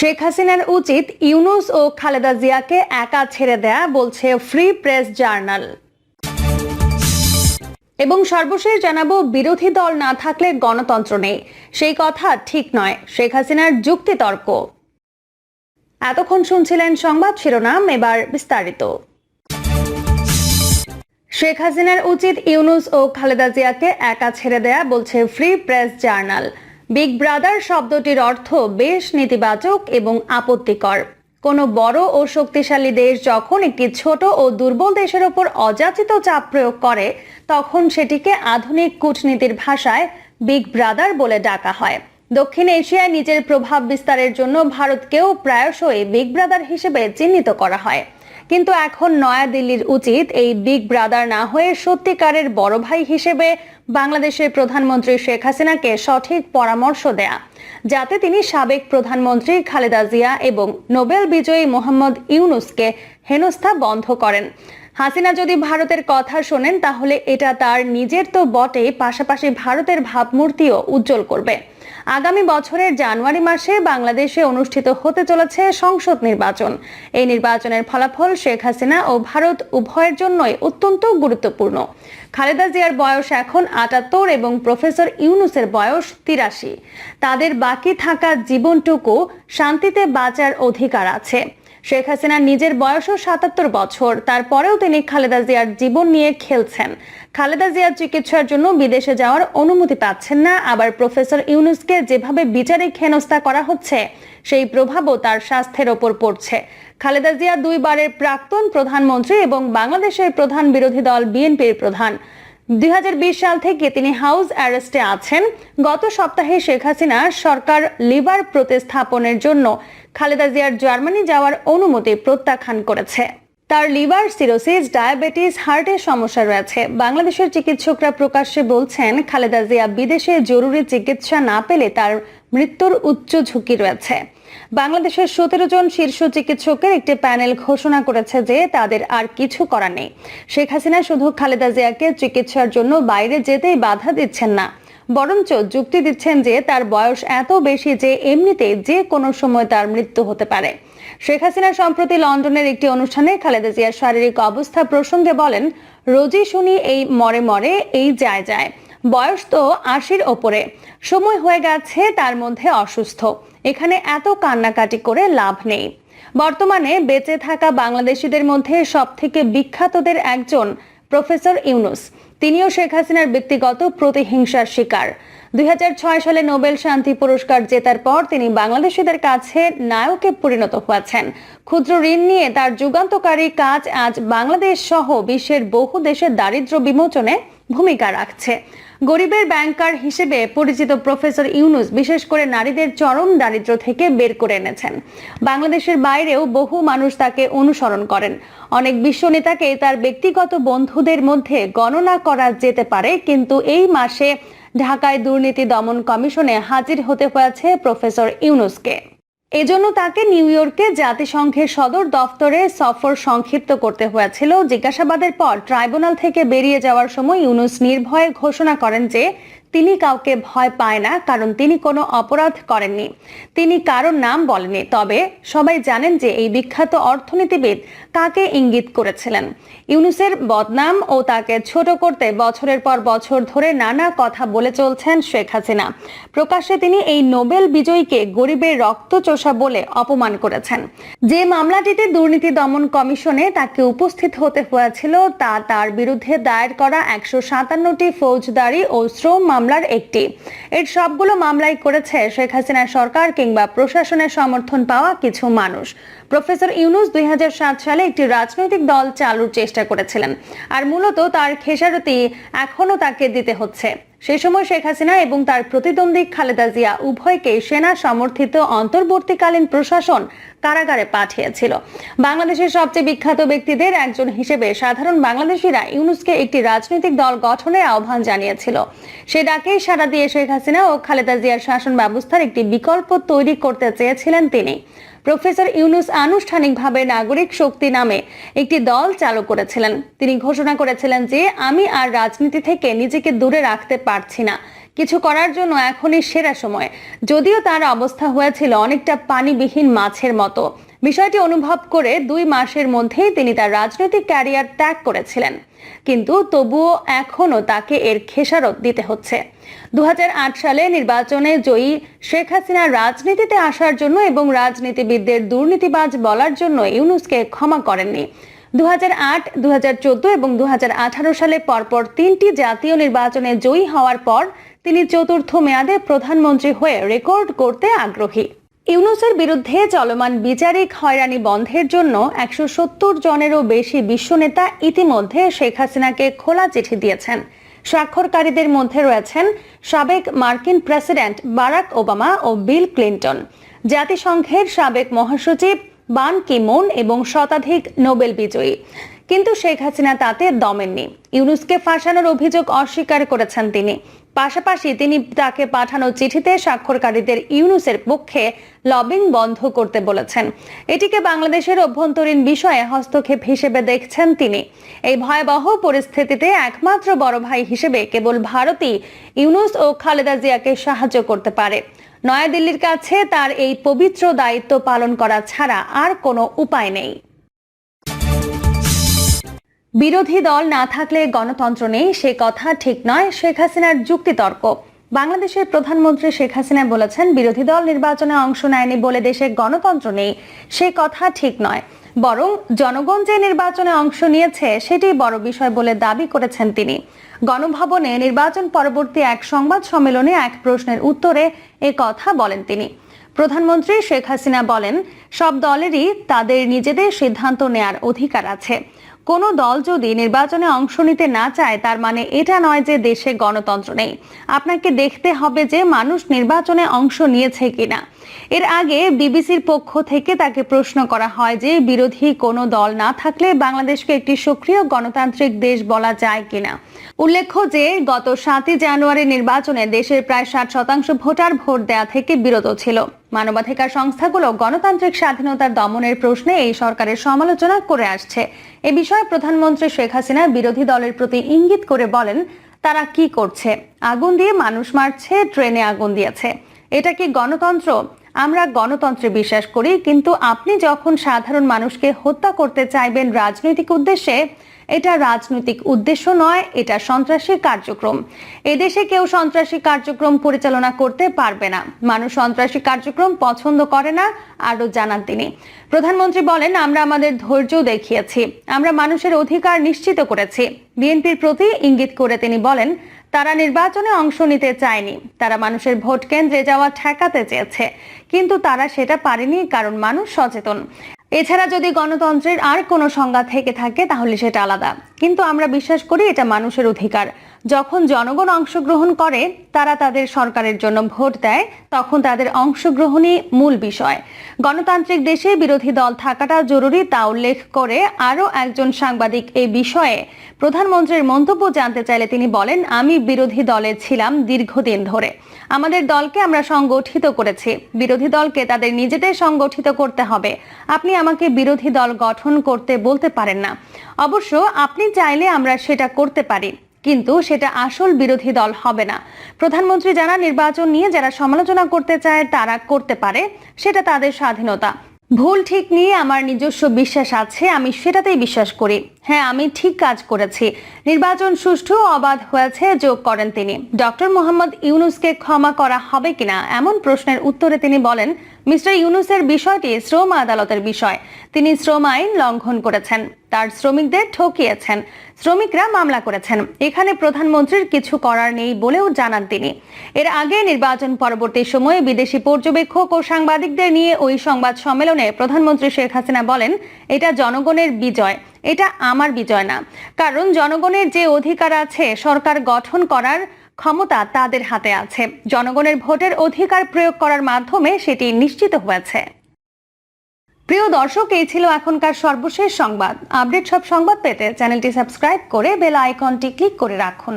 শেখ হাসিনার উচিত ইউনুস ও খালেদা জিয়াকে একা ছেড়ে দেয়া, বলছে ফ্রি প্রেস জার্নাল এবং সর্বশেষ জানাব, বিরোধী দল না থাকলে গণতন্ত্র নেই। সেই কথা ঠিক নয়, শেখ হাসিনার যুক্তিতর্ক এতক্ষণ শুনছিলেন সংবাদ শিরোনাম, এবার বিস্তারিত। শেখ হাসিনার উচিত ইউনুস ও খালেদা জিয়াকে একা ছেড়ে দেয়া, বলছে free press journal big brother শব্দটির অর্থ বেশ নেতিবাচক এবং আপত্তিকর। কোনো বড় ও শক্তিশালী দেশ যখন একটি ছোট ও দুর্বল দেশের ওপর অযাচিত চাপ প্রয়োগ করে, তখন সেটিকে আধুনিক কূটনীতির ভাষায় বিগ ব্রাদার বলে ডাকা হয়। দক্ষিণ এশিয়ায় নিজের প্রভাব বিস্তারের জন্য ভারতকেও প্রায়শই বিগ ব্রাদার হিসেবে চিহ্নিত করা হয়। কিন্তু এখন নয়াদিল্লির উচিত এই বিগ ব্রাদার না হয়ে সত্যিকারের বড় ভাই হিসেবে বাংলাদেশের প্রধানমন্ত্রী শেখ হাসিনাকে সঠিক পরামর্শ দেয়া, যাতে তিনি সাবেক প্রধানমন্ত্রী খালেদা জিয়া এবং নোবেল বিজয়ী মোহাম্মদ ইউনুসকে হেনস্থা বন্ধ করেন। হাসিনা যদি ভারতের কথা শোনেন, তাহলে এটা তার নিজের তো বটে, পাশাপাশি ভারতের ভাবমূর্তিও উজ্জ্বল করবে। আগামী বছরের জানুয়ারি মাসে বাংলাদেশে অনুষ্ঠিত হতে চলেছে সংসদ নির্বাচন। এই নির্বাচনের ফলাফল শেখ হাসিনা ও ভারত উভয়ের জন্যই অত্যন্ত গুরুত্বপূর্ণ। খালেদা জিয়ার বয়স এখন আটাত্তর এবং প্রফেসর ইউনুসের বয়স তিরাশি। তাদের বাকি থাকা জীবনটুকু শান্তিতে বাঁচার অধিকার আছে। শেখ হাসিনা নিজের বয়সও সাতাত্তর বছর। তারপরেও তিনি খালেদা জিয়ার জীবন নিয়ে খেলছেন। খালেদা জিয়ার চিকিৎসার জন্য বিদেশে যাওয়ার অনুমতি পাচ্ছেন না। আবার প্রফেসর ইউনুসকে যেভাবে বিচারে হেনস্থা করা হচ্ছে, সেই প্রভাবও তার স্বাস্থ্যের ওপর পড়ছে। খালেদা জিয়া দুইবারের প্রাক্তন প্রধানমন্ত্রী এবং বাংলাদেশের প্রধান বিরোধী দল বিএনপির প্রধান। দুই হাজার বিশ সাল থেকে তিনি হাউস অ্যারেস্টে আছেন। গত সপ্তাহে শেখ হাসিনা সরকার লিভার প্রতিস্থাপনের জন্য খালেদা জিয়ার জার্মানি যাওয়ার অনুমতি প্রত্যাখ্যান করেছে। তার লিভার সিরোসিস, ডায়াবেটিস, হার্টের সমস্যা রয়েছে। বাংলাদেশের চিকিৎসকরা প্রকাশ্যে বলছেন, খালেদা জিয়া বিদেশে জরুরি চিকিৎসা না পেলে তার মৃত্যুর উচ্চ ঝুঁকি রয়েছে। বাংলাদেশের সতেরো জন শীর্ষ চিকিৎসকের একটি প্যানেল ঘোষণা করেছে যে তাদের আর কিছু করার নেই। শেখ হাসিনা শুধু খালেদা জিয়াকে চিকিৎসার জন্য বাইরে যেতেই বাধা দিচ্ছেন না, বরঞ্চ যুক্তি দিচ্ছেন যে তার বয়স এত বেশি যে এমনিতে যে কোনো সময় তার মৃত্যু হতে পারে। শেখ হাসিনা সম্প্রতি লন্ডনের একটি অনুষ্ঠানে খালেদা জিয়ার শারীরিক অবস্থা প্রসঙ্গে বলেন, রোজই শুনি এই মরে মরে, এই যায় যায়। বয়স তো আশির ওপরে। সময় হয়ে গেছে তার মধ্যে অসুস্থ। এখানে এত কান্নাকাটি করে লাভ নেই। বর্তমানে বেঁচে থাকা বাংলাদেশিদের মধ্যে সব থেকে বিখ্যাতদের একজন প্রফেসর ইউনুস। তিনিও শেখ হাসিনার ব্যক্তিগত প্রতিহিংসার শিকার। দুই হাজার ছয় সালে নোবেল শান্তি পুরস্কার জেতার পর তিনি বাংলাদেশিদের কাছে নায়কে পরিণত হয়েছেন। ক্ষুদ্র ঋণ নিয়ে তার যুগান্তকারী কাজ আজ বাংলাদেশ সহ বিশ্বের বহু দেশের দারিদ্র বিমোচনে ভূমিকা রাখছে। গরিবের ব্যাংকার হিসেবে পরিচিত প্রফেসর ইউনুস বিশেষ করে নারীদের চরম দারিদ্র থেকে বের করে এনেছেন। বাংলাদেশের বাইরেও বহু মানুষ তাকে অনুসরণ করেন। অনেক বিশ্ব নেতাকে তার ব্যক্তিগত বন্ধুদের মধ্যে গণনা করা যেতে পারে, কিন্তু এই মাসে ঢাকায় দুর্নীতি দমন কমিশনে হাজির হতে হয়েছে প্রফেসর ইউনুসকে। এজন্য তাকে নিউ ইয়র্কে জাতিসংঘের সদর দফতরে সফর সংক্ষিপ্ত করতে হয়েছিল। জিজ্ঞাসাবাদের পর ট্রাইব্যুনাল থেকে বেরিয়ে যাওয়ার সময় ইউনুস নির্ভয়ে ঘোষণা করেন যে তিনি কাউকে ভয় পায় না, কারণ তিনি কোনো অপরাধ করেননি। তিনি কারোর নাম বলেননি, তবে সবাই জানেন যে এই বিখ্যাত অর্থনীতিবিদ কাকে ইঙ্গিত করেছিলেন। ইউনুসের বদনাম ও তাকে ছোট করতে বছরের পর বছর ধরে নানা কথা বলে চলছেন শেখ হাসিনা। প্রকাশ্যে তিনি এই নোবেল বিজয়ীকে গরিবের রক্তচোষা বলে অপমান করেছেন। যে মামলাটিতে দুর্নীতি দমন কমিশনে তাকে উপস্থিত হতে হয়েছিল, তা তার বিরুদ্ধে দায়ের করা একশো সাতান্নটি ফৌজদারি ও শ্রম মামলার একটি। এর সবগুলো মামলাই করেছে শেখ হাসিনার সরকার কিংবা প্রশাসনের সমর্থন পাওয়া কিছু মানুষ। প্রফেসর ইউনুস দুই হাজার সাত সালে একটি রাজনৈতিক দল চালুর চেষ্টা করেছিলেন। আর মূলত তার খেসারতি এখনও তাকে দিতে হচ্ছে। সে সময় শেখ হাসিনা এবং তার প্রতিদ্বন্দ্বী খালেদা জিয়া উভয়কে সেনা সমর্থিত অন্তর্বর্তীকালীন প্রশাসন কারাগারে পাঠিয়েছিল। বাংলাদেশের সবচেয়ে বিখ্যাত ব্যক্তিদের একজন হিসেবে সাধারণ বাংলাদেশিরা ইউনুসকে একটি রাজনৈতিক দল গঠনের আহ্বান জানিয়েছিল। সে ডাকেই সাড়া দিয়ে শেখ হাসিনা ও খালেদা জিয়ার শাসন ব্যবস্থার একটি বিকল্প তৈরি করতে চেয়েছিলেন তিনি। প্রফেসর ইউনুস আনুষ্ঠানিকভাবে নাগরিক শক্তি নামে একটি দল চালু করেছিলেন। তিনি ঘোষণা করেছিলেন যে, আমি আর রাজনীতি থেকে নিজেকে দূরে রাখতে পারছি না। কিছু করার জন্য এখনই সেরা সময়। যদিও তার অবস্থা হয়েছিল অনেকটা পানিবিহীন মাছের মতো। বিষয়টি অনুভব করে দুই মাসের মধ্যেই তিনি তার রাজনৈতিক ক্যারিয়ার ত্যাগ করেছিলেন। কিন্তু তবুও এখনও তাকে এর খেসারত দিতে হচ্ছে। দু হাজার আট সালে নির্বাচনে জয়ী শেখ হাসিনা রাজনীতিতে আসার জন্য এবং রাজনীতিবিদদের দুর্নীতিবাজ বলার জন্য ইউনুসকে ক্ষমা করেননি। দু হাজার দু এবং দু হাজার আঠারো সালে পরপর তিনটি জাতীয় নির্বাচনে জয়ী হওয়ার পর তিনি চতুর্থ মেয়াদে প্রধানমন্ত্রী হয়ে রেকর্ড করতে আগ্রহী। ইউনুসের বিরুদ্ধে চলমান বিচারিক হয়রানি বন্ধের জন্য একশো সত্তর জনেরও বেশি বিশ্বনেতা ইতিমধ্যে শেখ হাসিনাকে খোলা চিঠি দিয়েছেন। স্বাক্ষরকারীদের মধ্যে রয়েছেন সাবেক মার্কিন প্রেসিডেন্ট বারাক ওবামা ও বিল ক্লিন্টন। জাতিসংঘের সাবেক মহাসচিব বান কিমুন এবং শতাধিক নোবেল বিজয়ী। কিন্তু শেখ হাসিনা তাতে দমেননি। ইউনুসকে ফাঁসানোর অভিযোগ অস্বীকার করেছেন তিনি। পাশাপাশি তিনি তাকে পাঠানো চিঠিতে স্বাক্ষরকারীদের ইউনুসের পক্ষে লবিং বন্ধ করতে বলেছেন। এটিকে বাংলাদেশের অভ্যন্তরীণ বিষয়ে হস্তক্ষেপ হিসেবে দেখছেন তিনি। এই ভয়াবহ পরিস্থিতিতে একমাত্র বড় ভাই হিসেবে কেবল ভারতই ইউনুস ও খালেদা জিয়াকে সাহায্য করতে পারে। নয়াদিল্লির কাছে তার এই পবিত্র দায়িত্ব পালন করা ছাড়া আর কোনো উপায় নেই। বিরোধী দল না থাকলে গণতন্ত্র নেই, সে কথা ঠিক নয়। শেখ হাসিনার যুক্তিতর্ক। বাংলাদেশের প্রধানমন্ত্রী শেখ হাসিনা বলেছেন, বিরোধী দল নির্বাচনে অংশ নেয়নি বলে দেশে গণতন্ত্র নেই, সে কথা ঠিক নয়। বরং জনগণ যে নির্বাচনে অংশ নিয়েছে, সেটি বড় বিষয় বলে দাবি করেছেন তিনি। গণভবনে নির্বাচন পরবর্তী এক সংবাদ সম্মেলনে এক প্রশ্নের উত্তরে এ কথা বলেন তিনি। প্রধানমন্ত্রী শেখ হাসিনা বলেন, সব দলেরই তাদের নিজেদের সিদ্ধান্ত নেয়ার অধিকার আছে। কোনো দল যদি নির্বাচনে অংশ নিতে না চায়, তার মানে এটা নয় যে দেশে গণতন্ত্র নেই। আপনাকে দেখতে হবে যে মানুষ নির্বাচনে অংশ নিয়েছে কিনা। এর আগে বিবিসির পক্ষ থেকে তাকে প্রশ্ন করা হয় যে বিরোধী কোনো দল না থাকলে বাংলাদেশকে একটি সক্রিয় গণতান্ত্রিক দেশ বলা যায় কিনা। উল্লেখ্য যে গত সাতই জানুয়ারি নির্বাচনে দেশের প্রায় ষাট শতাংশ ভোটার ভোট দেয়া থেকে বিরত ছিল। মানবাধিকার সংস্থাগুলো গণতান্ত্রিক স্বাধীনতার দমনের প্রশ্নে এই সরকারের সমালোচনা করে আসছে। এ বিষয়ে প্রধানমন্ত্রী শেখ হাসিনা বিরোধী দলের প্রতি ইঙ্গিত করে বলেন, তারা কি করছে? আগুন দিয়ে মানুষ মারছে ট্রেনে আগুন দিয়েছে। এটা কি গণতন্ত্র? আমরা গণতন্ত্রে বিশ্বাস করি, কিন্তু আপনি যখন সাধারণ মানুষকে হত্যা করতে চাইবেন রাজনৈতিক উদ্দেশ্যে এটা রাজনৈতিক উদ্দেশ্য নয়, এটা সন্ত্রাসী কার্যক্রম। এদেশে কেউ সন্ত্রাসী কার্যক্রম পরিচালনা করতে পারবে না। মানুষ সন্ত্রাসী কার্যক্রম পছন্দ করে না, আরও জানান তিনি। প্রধানমন্ত্রী বলেন, আমরা আমাদের ধৈর্য দেখিয়েছি, আমরা মানুষের অধিকার নিশ্চিত করেছি। বিএনপির প্রতি ইঙ্গিত করে তিনি বলেন, তারা নির্বাচনে অংশ নিতে চায়নি, তারা মানুষের ভোট কেন্দ্রে যাওয়া ঠেকাতে চেয়েছে, কিন্তু তারা সেটা পারেনি কারণ মানুষ সচেতন। এছাড়া যদি গণতন্ত্রের আর কোনো সংজ্ঞা থেকে থাকে, তাহলে সেটা আলাদা। কিন্তু আমরা বিশ্বাস করি এটা মানুষের অধিকার। যখন জনগণ অংশগ্রহণ করে, তারা তাদের সরকারের জন্য ভোট দেয়, তখন তাদের অংশগ্রহণই মূল বিষয়। গণতান্ত্রিক দেশে বিরোধী দল থাকাটা জরুরি তা উল্লেখ করে আরও একজন সাংবাদিক এই বিষয়ে প্রধানমন্ত্রীর মন্তব্য জানতে চাইলে তিনি বলেন, আমি বিরোধী দলে ছিলাম দীর্ঘদিন ধরে। আমাদের দলকে আমরা সংগঠিত করেছি। বিরোধী দলকে তাদের নিজেদের সংগঠিত করতে হবে। আপনি আমাকে বিরোধী দল গঠন করতে বলতে পারেন না। অবশ্য আপনি চাইলে আমরা সেটা করতে পারি। কিন্তু সেটা আসল বিরোধী দল হবে না। প্রধানমন্ত্রী যারা নির্বাচন নিয়ে যারা সমালোচনা করতে চায়, তারা করতে পারে। সেটা তাদের স্বাধীনতা। ভুল ঠিক নিয়ে আমার নিজস্ব বিশ্বাস আছে, আমি সেটাতেই বিশ্বাস করি। হ্যাঁ আমি ঠিক কাজ করেছি। নির্বাচন সুষ্ঠু অবাধ হয়েছে, যোগ করেন তিনি। ডক্টর মোহাম্মদ ইউনুসকে ক্ষমা করা হবে কিনা এমন প্রশ্নের উত্তরে তিনি বলেন, মিস্টার ইউনুসের বিষয়টি শ্রম আদালতের বিষয়। তিনি শ্রম আইন লঙ্ঘন করেছেন, তার শ্রমিকদের ঠকিয়েছেন, শ্রমিকরা মামলা করেছেন। এখানে প্রধানমন্ত্রীর কিছু করার নেই বলেও জানান তিনি। এর আগে নির্বাচন পরবর্তী সময়ে বিদেশি পর্যবেক্ষক ও সাংবাদিকদের নিয়ে ওই সংবাদ সম্মেলনে প্রধানমন্ত্রী শেখ হাসিনা বলেন, এটা জনগণের বিজয়। এটা আমার বিজয় না। কারণ জনগণের যে অধিকার আছে, সরকার গঠন করার ক্ষমতা তাদের হাতে আছে। জনগণের ভোটের অধিকার প্রয়োগ করার মাধ্যমে সেটি নিশ্চিত হয়েছে। প্রিয় দর্শক, এই ছিল এখনকার সর্বশেষ সংবাদ। আপডেট সব সংবাদ পেতে চ্যানেলটি সাবস্ক্রাইব করে বেল আইকনটি ক্লিক করে রাখুন।